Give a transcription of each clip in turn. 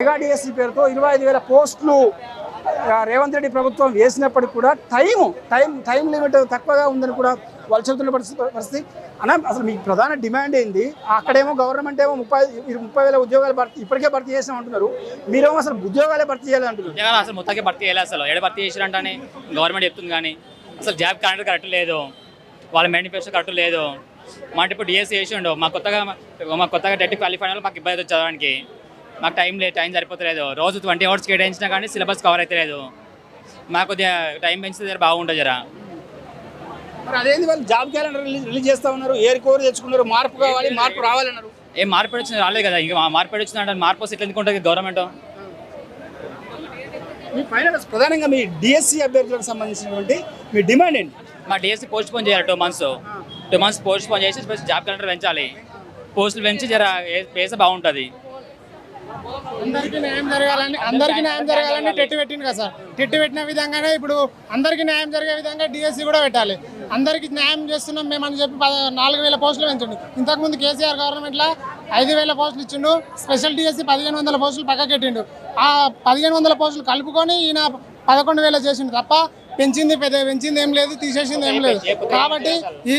Mega DSC పేరుతో ఇరవై ఐదు వేల పోస్టులు రేవంత్ రెడ్డి ప్రభుత్వం వేసినప్పటికీ కూడా టైం టైం టైం లిమిట్ తక్కువగా ఉందని కూడా వాళ్ళు చెబుతున్న పరిస్థితి పరిస్థితి. అన్న అసలు మీకు ప్రధాన డిమాండ్ ఏంది? అక్కడేమో గవర్నమెంట్ ఏమో ముప్పై ముప్పై వేల ఉద్యోగాలు భర్తీ ఇప్పటికే భర్తీ చేసాం అంటున్నారు మీరేమో అసలు ఉద్యోగాలే భర్తీ చేయాలి అంటున్నారు ఉద్యోగాలు అసలు మొత్తానికి భర్తీ చేయాలి అసలు. ఏడ భర్తీ చేసిరంటని గవర్నమెంట్ చెప్తుంది కానీ అసలు జాబ్ క్యాలెండర్ కరెక్ట్ లేదు. వాళ్ళ మేనిఫెస్టో కరెక్ట్ లేదు. మాకు ఇప్పుడు డిఎస్సీ చేసిండు. మా కొత్తగా మా కొత్తగా డెట్ క్వాలిఫై మాకు ఇబ్బంది అవుతుంది చదవడానికి. మాకు టైం లేదు టైం సరిపోతలేదు. రోజు ట్వంటీ అవర్స్ కేటాయించినా కానీ సిలబస్ కవర్ అయితే లేదు. మాకు టైం పెంచితే జర బాగుంటుంది జర. మరి అదేంది వాళ్ళు జాబ్ క్యాలెండర్ రిలీజ్ చేస్తా ఉన్నారు ఏరి కోరి తెచ్చుకున్నారు మార్పు కావాలి మార్పు రావాలన్నారు. ఏం మార్పిడి వచ్చింది రాలేదు కదా ఇంకా మార్పిడి వచ్చిందంటే మార్పు వస్తే ఎట్లా ఎందుకుంటుంది గవర్నమెంట్? మీ ఫైనల్ ప్రధానంగా మీ డిఎస్సి అభ్యర్థులకు సంబంధించినటువంటి మీ డిమాండ్ ఏంటి? మా డిఎస్సీ పోస్ట్ పోన్ చేయాలి two months. Two months postpone చేసి జాబ్ క్యాలెండర్ పెంచాలి. పోస్టులు పెంచి జర వేస్తే బాగుంటుంది. అందరికీ న్యాయం జరగాలని అందరికీ న్యాయం జరగాలని టెట్టు పెట్టింది కదా సార్. టెట్టు పెట్టిన విధంగానే ఇప్పుడు అందరికీ న్యాయం జరిగే విధంగా డిఎస్సి కూడా పెట్టాలి. అందరికీ న్యాయం చేస్తున్నాం మేము అని చెప్పి పద నాలుగు వేల పోస్టులు పెంచండి. ఇంతకుముందు కేసీఆర్ గవర్నమెంట్లో ఐదు వేల పోస్టులు ఇచ్చిండు స్పెషల్ డిఎస్సి పదిహేను వందల పోస్టులు పక్కకెట్టిండు. ఆ పదిహేను వందల పోస్టులు కలుపుకొని ఈయన పదకొండు వేల చేసిండు తప్ప పెంచింది పెద్ద పెంచింది ఏం లేదు తీసేసింది ఏం లేదు. కాబట్టి ఈ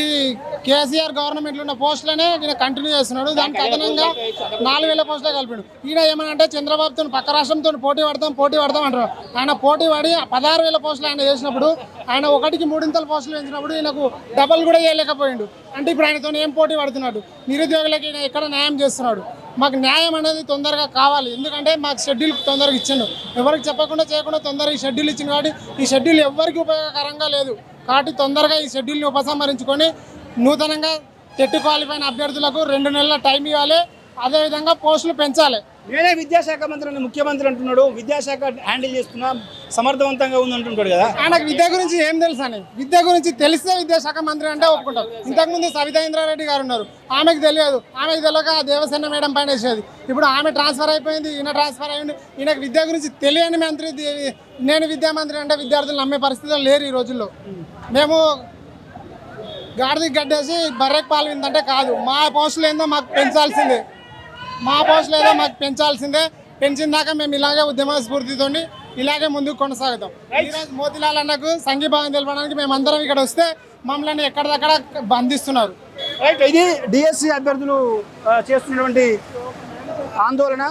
కేసీఆర్ గవర్నమెంట్లో ఉన్న పోస్టులనే ఈయన కంటిన్యూ చేస్తున్నాడు. దానికి అదనంగా నాలుగు వేల పోస్టులే కలిపాడు. ఈయన ఏమనంటే చంద్రబాబుతో పక్క రాష్ట్రంతో పోటీ పడతాం పోటీ పడతాం అంటారు. ఆయన పోటీ పడి పదహారు వేల పోస్టులు ఆయన చేసినప్పుడు ఆయన ఒకటికి మూడింతల పోస్టులు పెంచినప్పుడు ఈయనకు డబల్ కూడా చేయలేకపోయిండు. అంటే ఇప్పుడు ఆయనతో ఏం పోటీ పడుతున్నాడు? నిరుద్యోగులకి ఎక్కడ న్యాయం చేస్తున్నాడు? మాకు న్యాయం అనేది తొందరగా కావాలి. ఎందుకంటే మాకు షెడ్యూల్ తొందరగా ఇచ్చిండు. ఎవరికి చెప్పకుండా చేయకుండా తొందరగా ఈ షెడ్యూల్ ఇచ్చింది కాబట్టి ఈ షెడ్యూల్ ఎవరికి ఉపయోగకరంగా లేదు. కాబట్టి తొందరగా ఈ షెడ్యూల్ని ఉపసంహరించుకొని నూతనంగా టెట్ క్వాలిఫైన అభ్యర్థులకు రెండు నెలల టైం ఇవ్వాలి. అదేవిధంగా పోస్టులు పెంచాలి. నేనే విద్యాశాఖ మంత్రి ముఖ్యమంత్రి అంటున్నాడు. విద్యాశాఖ హ్యాండిల్ చేస్తున్నా సమర్థవంతంగా ఉంది అంటుంటాడు కదా. ఆయనకు విద్య గురించి ఏం తెలుసు అని? విద్య గురించి తెలిస్తే విద్యాశాఖ మంత్రి అంటే ఒప్పుకుంటాం ఇంతకుముందు సవితా ఇంద్రారెడ్డి గారు ఉన్నారు. ఆమెకు తెలియదు. ఆమెకు తెలియక దేవసేన మేడం పైన వేసేది. ఇప్పుడు ఆమె ట్రాన్స్ఫర్ అయిపోయింది ఈయన ట్రాన్స్ఫర్ అయ్యింది ఈయనకు విద్య గురించి తెలియని మంత్రి నేను విద్యా మంత్రి అంటే విద్యార్థులు నమ్మే పరిస్థితులు లేరు ఈ రోజుల్లో. మేము గాడిది గడ్డేసి బర్రెక్ పాలు అంటే కాదు. మా పోస్టులు ఏందో మాకు పెంచాల్సిందే. మా పోస్టులు ఏదో మాకు పెంచాల్సిందే. పెంచిన దాకా మేము ఇలాగే ఉద్యమ స్ఫూర్తితో ఇలాగే ముందుకు కొనసాగుతాం. ఈరోజు మోతిలాల్ అన్నకు సంఘీభావం తెలపడానికి మేమందరం ఇక్కడ వస్తే మమ్మల్ని ఎక్కడిదక్కడ బంధిస్తున్నారు. రైట్ ఇది డిఎస్సి అభ్యర్థులు చేస్తున్నటువంటి ఆందోళన.